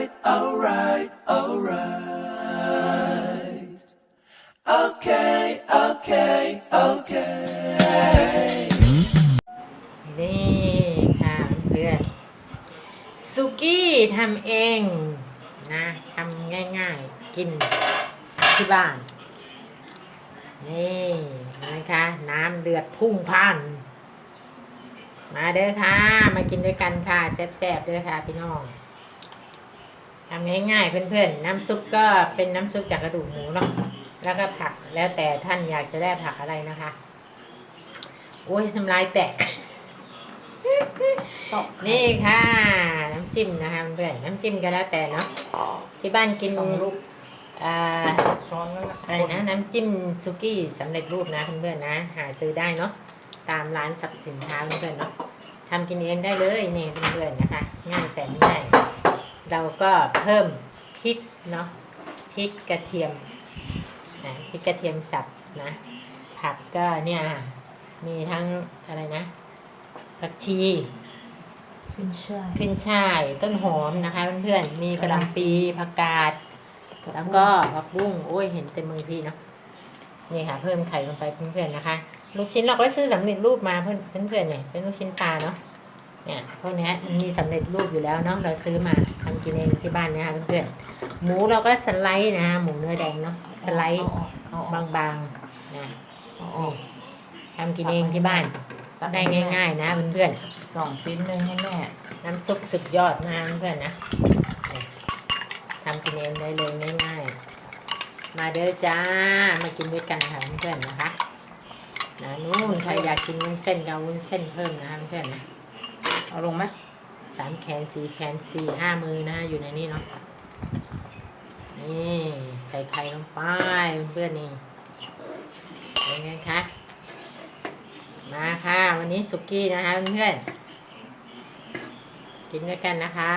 right, alright, alright. Okay, okay, okay. นี่ค่ะเพื่อนสุกี้ทำเองนะทำง่ายๆ กินที่บ้าน นี่นะคะ น้ำเดือดพุ่งพล่านมาเด้อค่ะ มากินด้วยกันค่ะแซ่บๆเด้อค่ะพี่น้อง ทำง่ายๆเพื่อนๆ น้ำซุปก็เป็นน้ำซุปจากกระดูกหมูเนาะแล้วก็ผักแล้วแต่ท่านอยากจะได้ผักอะไรนะคะโอ้ยน้ำลายแตกนี่ค่ะ น้ำจิ้มนะคะเพื่อนๆน้ำจิ้มก็แล้วแต่เนาะที่บ้านกินสองลูกอ่าช้อนนั่นแหละอะไรนะ น้ำจิ้มซุกี้สำเร็จรูปนะเพื่อนๆนะ หาซื้อได้เนาะตามร้านสรรพสินค้าเพื่อนๆเนาะทำกินเองได้เลยนี่เพื่อนๆนะคะ ง่ายแสนง่าย เราก็เพิ่มพริกเนาะพริกกระเทียมนะพริกกระเทียมสับนะผักก็เนี่ยมีทั้งอะไรนะผักชีขึ้นช่ายขึ้นช่ายต้นหอมนะคะเพื่อนๆมีกระหลำปีผักกาด แล้วก็ผักบุ้งโอ้ยเห็นเต็มมือพี่เนาะนี่ค่ะ เพิ่มไข่ลงไปเพื่อนๆนะคะ ลูกชิ้นเราก็ซื้อสำเร็จรูปมาเพื่อนเพื่อนๆเนี่ยเป็นลูกชิ้นปลาเนาะ เนี่ยพวกเนี้ยมันมีสำเร็จรูปอยู่แล้วเนาะเราซื้อมาทำกินเองที่บ้านเนี่ยค่ะเพื่อนๆหมูเราก็สไลด์นะ หมูเนื้อแดงเนาะสไลด์เอาออกบางๆนะเอาออนี่กทำกินเองที่บ้านได้ง่าย ๆ นะเพื่อนๆสองชิ้นหนึ่งให้แม่น้ำซุปสุดยอดนะเพื่อนๆนะทำกินเองได้เลยง่ายๆมาเด้อจ้ามากินด้วยกันค่ะเพื่อนๆนะคะนะนู่นใครอยากกินวุ้นเส้นก็เอาวุ้นเส้นเพิ่มนะเพื่อนๆนะ เอาลงไหมสามแขนสี่แขนสี่ห้ามือนะอยู่ในนี้เนาะนี่ใส่ไข่ลงไปเพื่อนนี่เป็นไงคะมาค่ะ วันนี้สุกี้นะคะเพื่อนกินด้วยกันนะคะ